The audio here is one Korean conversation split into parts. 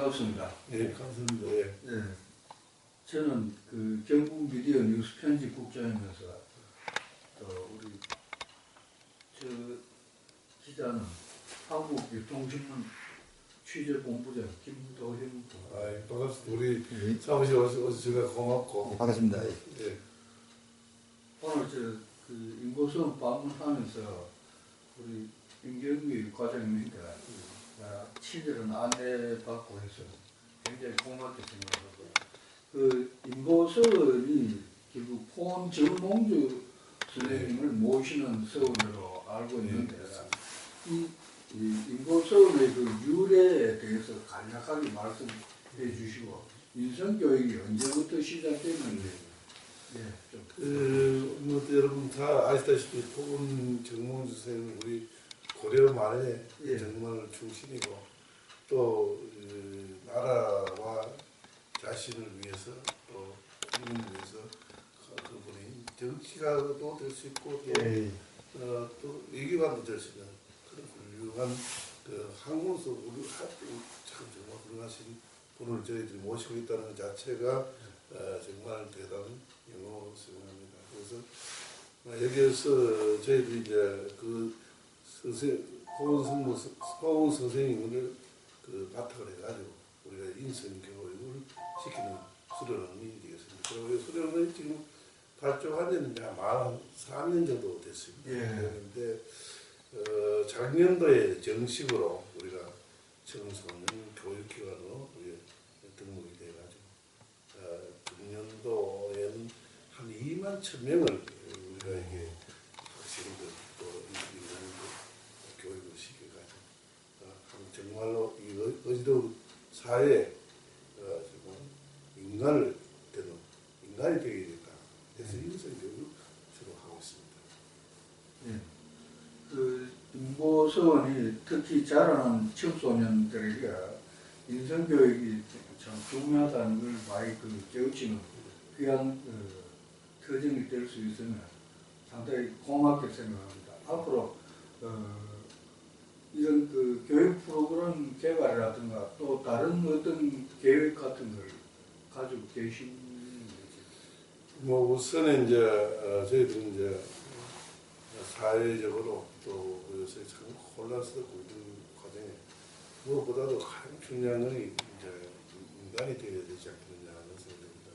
반갑습니다. 예, 감사합니다. 예. 예. 저는 그 경북 미디어 뉴스 편집 국장이면서 또 우리 저 기자는 한국 유통신문 취재본부장 김도현 아, 반갑습니다. 우리 사무실 와서, 와서 제가 고맙고. 반갑습니다. 예. 오늘 저 그 인고성 방문하면서 우리 임경규 과장님께 아, 친절한 안내받고 해서 굉장히 고맙게 생각하고 그 인고서원이 결국 포원 정몽주 선생님을 모시는 서원으로 알고 있는데 이, 이 인고서원의 그 유래에 대해서 간략하게 말씀해 주시고 인성교육이 언제부터 시작됐는지. 예, 좀 그, 뭐, 여러분 다 아시다시피 포근 정몽주 선생님 우리 고려 말에 예. 정말 충신이고 또 그, 나라와 자신을 위해서 또 국민을 위해서 그- 그분이 정치가도 될 수 있고 또, 예. 어, 또 외교관도 될 수 있는 그런 훌륭한 그 항공서 우리 하- 참 정말 훌륭하신 분을 저희들이 모시고 있다는 것 자체가 어, 정말 대단한 영광으로 생각합니다. 그래서 어, 여기에서 저희들이 이제 그 선생 호원 선무 호원 선생님을 그 바탕을 해가지고 우리가 인성 교육을 시키는 수련원이 되겠습니다. 그리고 이 수련원이 지금 발족한 지는 이제 만 4년 정도 됐습니다. 예. 그런데 어, 작년도에 정식으로 우리가 청소년 교육기관으로 우리 등록이 돼가지고 어, 금년도에는 한 2만 천 명을 우리가 이게 학생들 또 인간들 교육을 시켜가지고 어, 한 정말로 이 어- 어지러운 사회에 어, 인간을 되는 인간이 되겠다. 그래서 인성 교육을 주로 하고 있습니다. 예. 그 인고서원이 특히 자라는 청소년들에게 인성교육이 참 중요하다는 걸 많이 그 깨우치는 귀한 그 터전이 될 수 있으면 상당히 고맙게 생각합니다. 앞으로 어, 이런 그 교육 프로그램 개발이라든가 또 다른 어떤 계획 같은 걸 가지고 계시는지 뭐 우선은 이제 어, 저희들은 이제 사회적으로 또 요새 참 혼란스럽고 이런 과정에 무엇보다도 가장 중요한 건 이제 인간이 되어야 되지 않겠느냐 하는 생각입니다.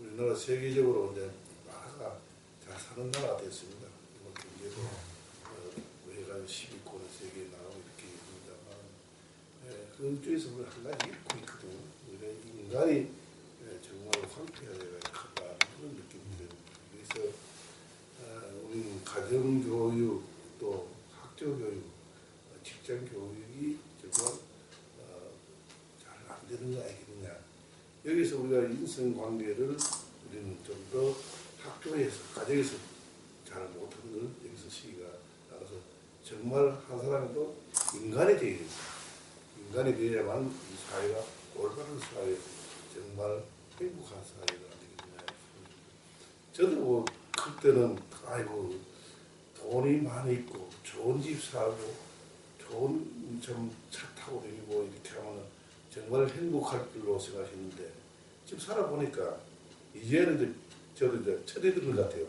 우리나라 세계적으로 이제 나라가 잘 사는 나라가 됐습니다. 뭐 경제도 어, 외관 10위권 세계에 나가고 이렇게 있습니다만 예, 그 쪽에서 우리 한 가지 잃고 있거든요. 우리가 인간이 예, 정말 황폐해야 된다 그런 느낌이 듭니다. 그래서 아, 우리는 가정교육 또 학교교육, 어, 직장교육이 정말 어, 잘안 되는 거 아니겠느냐. 여기서 우리가 인성관계를 우리는 좀 더 학교에서 가정에서 잘 못하는 걸 여기서 시기가 정말 한 사람도 인간이 되어야 된다. 인간이 되어야만 이 사회가 올바른 사회, 정말 행복한 사회가 되겠느냐. 저도 뭐 그때는 아이고 돈이 많이 있고 좋은 집 살고 좋은 좀차 타고 다니고 이렇게 하면 정말 행복할 줄로 생각했는데 지금 살아보니까 이제는 이제 저도 이제 철이들 같아요.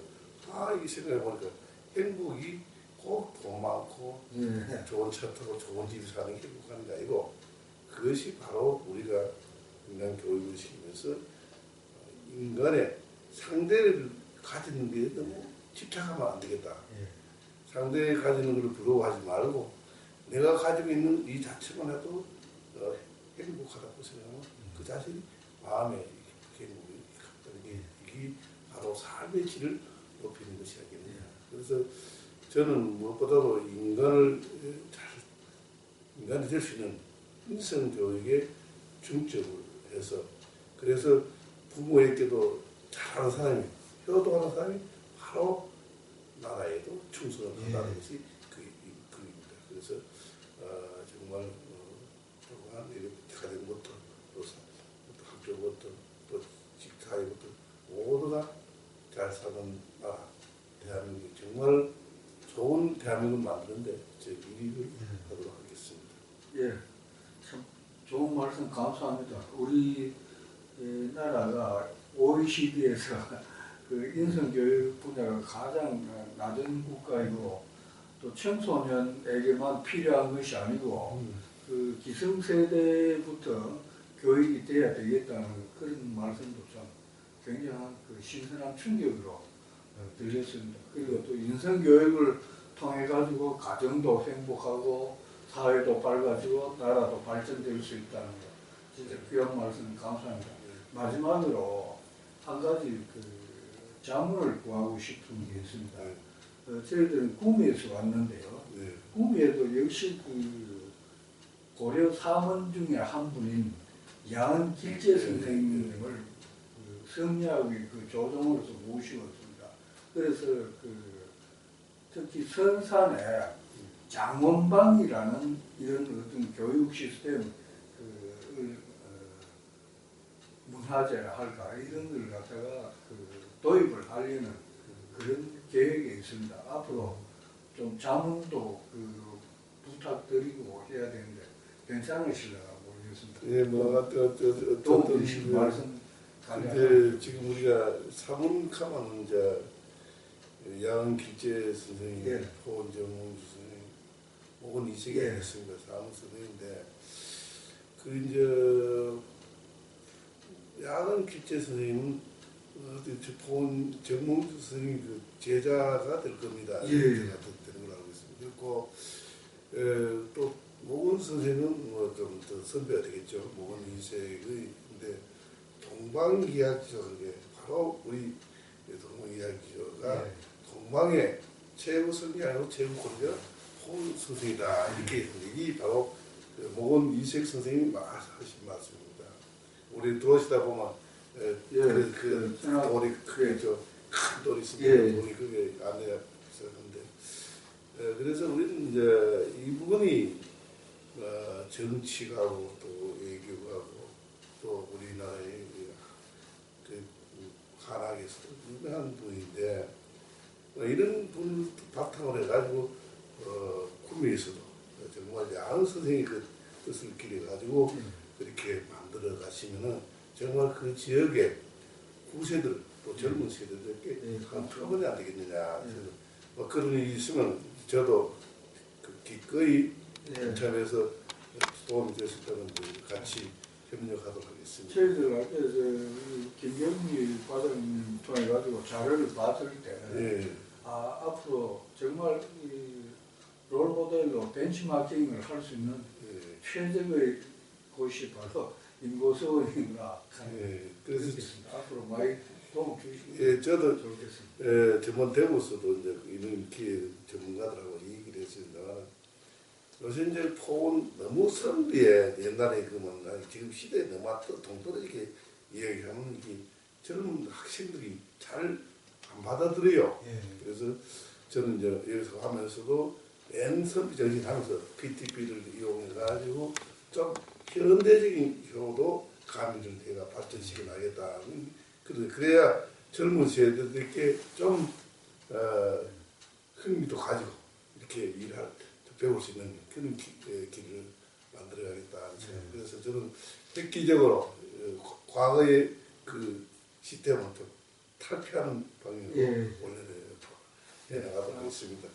아, 이 생각해 보니까 행복이 꼭돈 많고 예. 좋은 차 타고 좋은 집 사는 게 행복한 게 아니고 그것이 바로 우리가 인간 교육을 시키면서 인간의 상대를 가지는 게 너무 집착하면 안 되겠다. 예. 상대가 가지는 걸 부러워하지 말고 내가 가지고 있는 이 자체만 해도 어, 행복하다고 생각하면 그 자신이 마음에 행복이 갖다는 게 이게 바로 삶의 질을 높이는 것이 아니겠느냐. 그래서 저는 무엇보다도 인간을 잘 인간이 될 수 있는 인성 교육에 중점을 해서 그래서 부모에게도 잘하는 사람이 효도하는 사람이 바로 나라에도 충성을 한다는 예. 것이 그 그입니다. 그래서 어, 정말 어, 또한 이렇게 가정부터 또, 학교부터 또 직사회부터 모두가 잘 사는 나라 대한민국 정말 좋은 대한민국 만드는데 제 일을 하도록 하겠습니다. 예, 참 좋은 말씀. 감사합니다. 우리 에, 나라가 OECD에서 그 인성교육 분야가 가장 낮은 국가이고 또 청소년에게만 필요한 것이 아니고 그 기성세대부터 교육이 돼야 되겠다는 그런 말씀도 참 굉장한 그 신선한 충격으로 어, 들렸습니다. 그리고 또 인성교육을 통해 가지고 가정도 행복하고 사회도 밝아지고 나라도 발전될 수 있다는 거 진짜 귀한 말씀 감사합니다. 마지막으로 한 가지 그 자문을 구하고 싶은 게 있습니다. 네. 어, 저희들은 구미에서 왔는데요. 네. 구미에도 역시 그 고려 사문 중에 한 분인 양은 길재 선생님을 그 성리학의 그 조정으로서 모시었습니다. 그래서 그 특히 선산에 장원방이라는 이런 어떤 교육 시스템 그 어, 문화재라 할까 이런 걸 갖다가 그 도입을 하려는 그런 계획이 있습니다. 앞으로 좀 자문도 그 부탁드리고 해야 되는데 괜찮으실려나 모르겠습니다. 예, 뭐 어떤 어떤 도움 어떤 되실 그- 말씀. 근데 지금 우리가 사문카만 이제 양 길재 선생님, 예. 호원정문 선생님, 혹은 이세계 예. 했습니다. 사문 선생인데 그 이제 양은 길재 선생님은 어디 저 호원 정몽주 선생님 그 제자가 될 겁니다. 예. 제자가 되는 걸 알고 있습니다. 그리고 에, 또 모건 선생은 뭐좀 더 선배가 되겠죠. 모건 이세의 근데 동방이야기죠. 이게 바로 우리 동방이야기가 예. 동방의 최고 선비하고 최고 권자 홍 선생이다 이렇게 이 바로 그 모건 이색 선생님이 마- 하신 말씀입니다. 우리 들어오시다 보면 에, 예, 그, 그그 생각- 돌이 예. 크게 저큰 돌이 있습니다. 예. 돌이 그게 안에 있었는데 에, 그래서 우리는 이제 이 부분이 어, 정치가고 또 외교가고 또 우리나라의 그, 그 한학에서 유명한 분인데 어, 이런 분을 바탕으로 해가지고 어, 구미에서도 정말 야한 선생이 그 뜻을 기려 가지고 그렇게 만들어 가시면은 정말 그 지역의 후세들 또 젊은 세대들께 예, 한 그렇죠. 안 되겠느냐 예. 뭐 그런 일이 있으면 저도 그 기꺼이 예. 전참에서 도움이 됐을 때는 그 같이 협력하도록 하겠습니다. 저희들 저 김경미 과장님 통해 가지고 자료를 받을 때 예. 아, 앞으로 정말 이 롤모델로 벤치마킹을 할 수 있는 예. 최적의 곳이 바로 인고서원인가 예. 그래서 그렇겠습니다. 앞으로 많이 도움 주시면 예, 저도 좋겠습니다. 에, 전문 대구에서도 이제 이런 기회 전문가들하고 얘기를 했습니다. 요새 이제 포은 너무 선비에 옛날에 그만 아, 지금 시대에 너무 동떨어지게 이야기하면 이게 젊은 학생들이 잘 안 받아들여요. 예. 그래서 저는 이제 여기서 하면서도 맨 선비 정신 하면서 PTP를 이용해 가지고 좀 현대적인 효도 가미를 내가 발전시켜 나겠다. 그래 그래야 젊은 세대들께 좀 어, 흥미도 가지고 이렇게 일할 배울 수 있는 그런 기, 에, 길을 만들어야겠다. 하는 생각. 그래서 저는 획기적으로 어, 과거의 그 시스템을 좀 탈피하는 방향으로 예. 원래는 해나가도록 하겠습니다.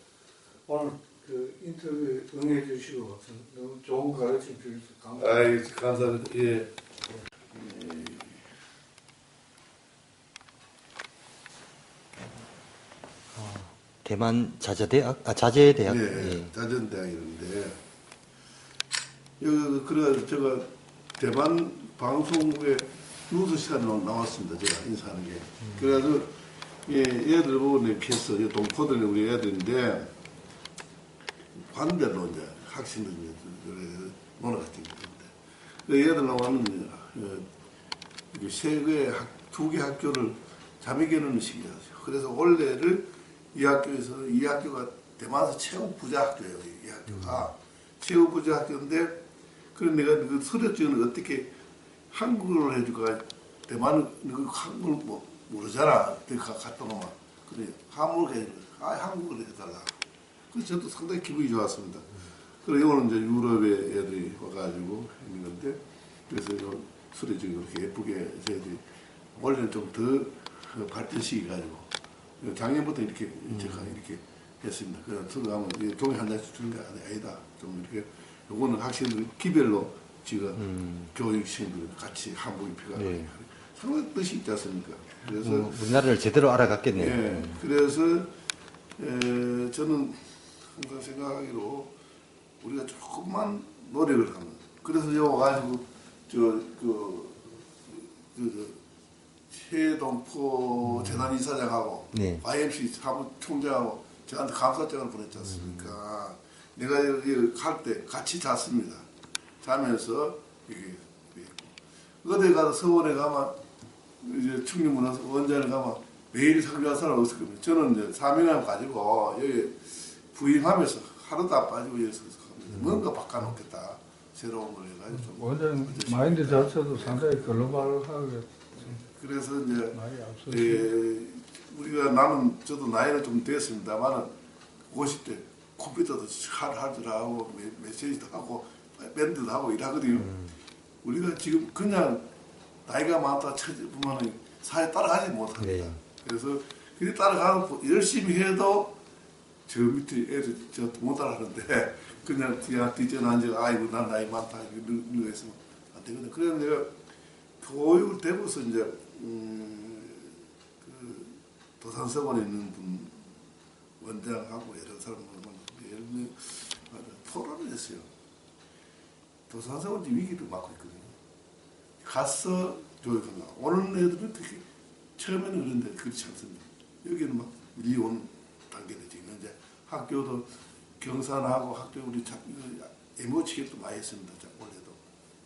오늘 그 인터뷰 응해 주시고 너무 좋은 가르침 주셔서 감사합니다. 아이 감사합니다. 예. 대만 자자대학 아 자제대학 예, 예. 자전대학이었는데 여기 그래 제가 대만 방송국에 뉴스 시간에 나왔습니다. 제가 인사하는 게. 그래서 예, 애들 보고 이렇게 했어. 이 동포들 우리 애들인데 관대로 이제 학생들 이제 논어 같은 게 있는데 그 애들 나오면 어, 이게 세계 두개 학교를 자매교는 시키잖아요. 그래서 원래를 이 학교에서 이 학교가 대만에서 최고 부자 학교예요. 이 학교가 최고 부자 학교인데 그래 내가 그 서류증을 어떻게 한국어로 해줄까? 대만은 그 한국을 뭐 모르잖아. 내가 갖다 놓으면 그래 한국어로 해줘. 아 한국어로 해달라. 그래서 저도 상당히 기분이 좋았습니다. 그리고 오늘 이제 유럽의 애들이 와가지고 있는데 그래서 요 술이 지금 이렇게 예쁘게 저희들이 원래는 좀 더 발전시켜 가지고 작년부터 이렇게 제가 이렇게 했습니다. 그래서 이게 종이 한 잔씩 주는 게 아니- 아니다. 좀 이렇게 요거는 학생들 기별로 지금 음. 교육생들 같이 한복 입혀가 네. 상당히 뜻이 있지 않습니까? 그래서 어, 우리나라를 제대로 알아갔겠네요. 예, 그래서 에, 저는 항상 생각하기로 우리가 조금만 노력을 하면 그래서 저 와가지고 저그 그, 저, 최동포 재단 이사장하고 네. YMC 사무총장하고 저한테 감사장을 보냈지 않습니까? 내가 여기 갈 때 같이 잤습니다. 자면서 이게 어디 가서 서울에 가면 이제 충림문화서 원전에 가면 매일 상주한 사람 없을 겁니다. 저는 이제 사명을 가지고 여기 부임하면서 하루도 안 빠지고 여기서 합니다. 뭔가 바꿔놓겠다. 새로운 걸 해가지고 좀. 원래 마인드 자체도 상당히 글로벌하게 그래서 이제. 예, 우리가 나는 저도 나이는 좀 됐습니다만은 50대 컴퓨터도 하고 메- 메시지도 하고 밴드도 하고 일하거든요. 우리가 지금 그냥 나이가 많다 쳐보면 사회 따라가지 못합니다. 네. 그래서 그게 따라가고 열심히 해도 저 밑에 애들 저못 따라하는데 그냥 뒤에 뒤져나앉아 아이고 난 나이 많다 늙어 있으면 안 되거든. 그래서 내가 교육을 되고서 이제 음, 그 도산서원에 있는 분 원장하고 여러 사람들 만나서 토론을 했어요. 도산서원 지금 위기를 맞고 있거든요. 가서 교육한다. 오는 애들은 특히 처음에는 그런데 그렇지 않습니다. 여기는 막 미혼 단계도 이제 학교도 경산하고 학교 우리 자- 애모치기도 많이 했습니다. 자, 원래도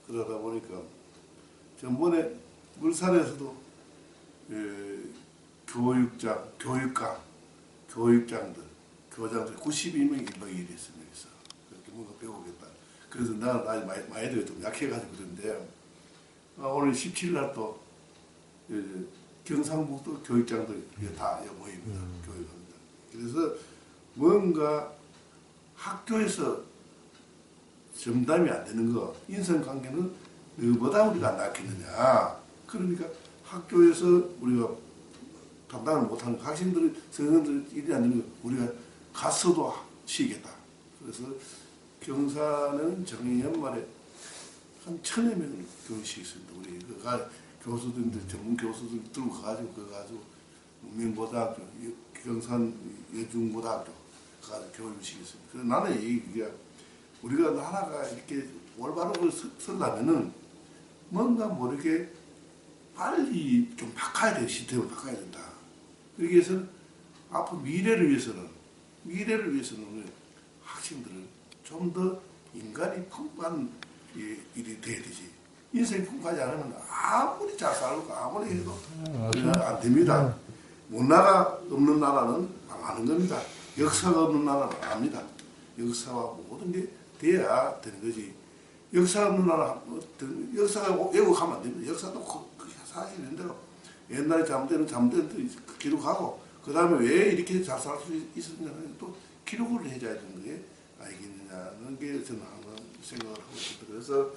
그러다 보니까 전번에 물산에서도 에, 교육장, 교육감, 교육장들, 교장들 92명이 1박 2일 했습니다. 그렇게 뭔가 배우겠다. 그래서 나는 나이 많이, 많이 들어 좀 약해가지고 그런데 아, 오늘 17일 날 또 경상북도 교육장들 다 모입니다. 교육합니다. 그래서 뭔가 학교에서 점담이 안 되는 거 인성관계는 너보다 우리가 안 낫겠느냐. 그러니까 학교에서 우리가 담당을 못하는 거, 학생들, 성인들 일이 안 되는 거 우리가 가서도 쉬겠다. 그래서 경사는 작년 연말에 한 천여 명을 교육시켰습니다. 우리 그 가, 교수들인데 전문 교수들 들고 가가지고 그 가지고 문명고등학교, 경산 예중고등학교 가서 교육을 시켰습니다. 그래서 나는 이게 우리가 나라가 이렇게 올바로 서려면은 뭔가 모르게 빨리 좀 바꿔야 돼 시스템을 바꿔야 된다. 그러기 위해서는 앞으로 미래를 위해서는 미래를 위해서는 우리 학생들을 좀 더 인간이 풍부한 이- 일이 돼야 되지. 인생이 풍부하지 않으면 아무리 잘 살고 아무리 해도 우리는 안 됩니다. 문화가 없는 나라는 망하는 겁니다. 역사가 없는 나라는 망합니다. 역사와 모든 게 돼야 되는 거지. 역사 없는 나라, 역사가 왜곡하면 안 됩니다. 역사도 그- 그 사실인 대로 옛날에 잘못되는 잘못된 대로 기록하고 그 다음에 왜 이렇게 잘 살 수 있었냐는 또 기록을 해줘야 되는 게아 니겠느냐는 게 저는 항상 생각을 하고 있습니다. 그래서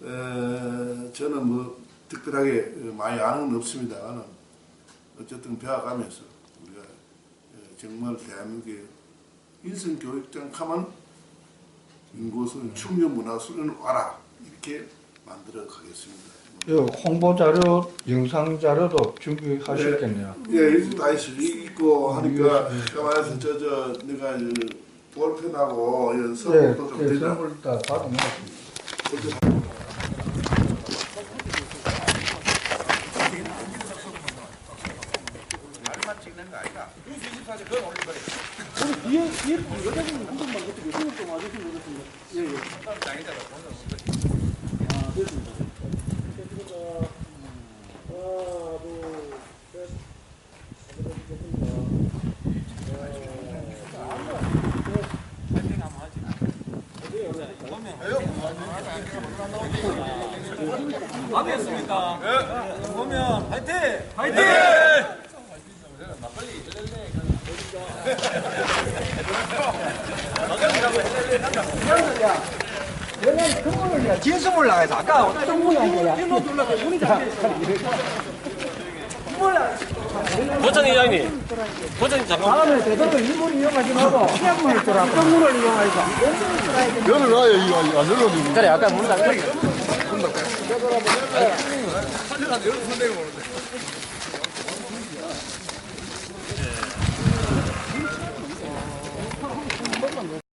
어, 저는 뭐 특별하게 많이 아는 건 없습니다만 어쨌든 배워가면서 우리가 어, 정말 대한민국의 인성교육장 하면 인구수는 충전 문화수는 와라 이렇게 만들어 가겠습니다. 요 홍보 자료, 영상 자료도 준비하셨겠네요. 예, 이다 있어 있고 하니까 가만해서 저저 내가 이 볼펜하고 이 네, 선물도 좀 네, 되나? 선물 다 받아놓았습니다. 맞겠습니까? 보면 화이팅! 화이팅! 연예인 진수물 나가서 아까 어떤 문이 안 거야? 문이 잡혀 도청 이장님, 도청 잠깐. 다음에 되도록 일본 이용하지 말고 시약문을 들어 어떤 문을 이용하니까 열어놔요 이거 안 열어도 그래, 아까 문 닫혀.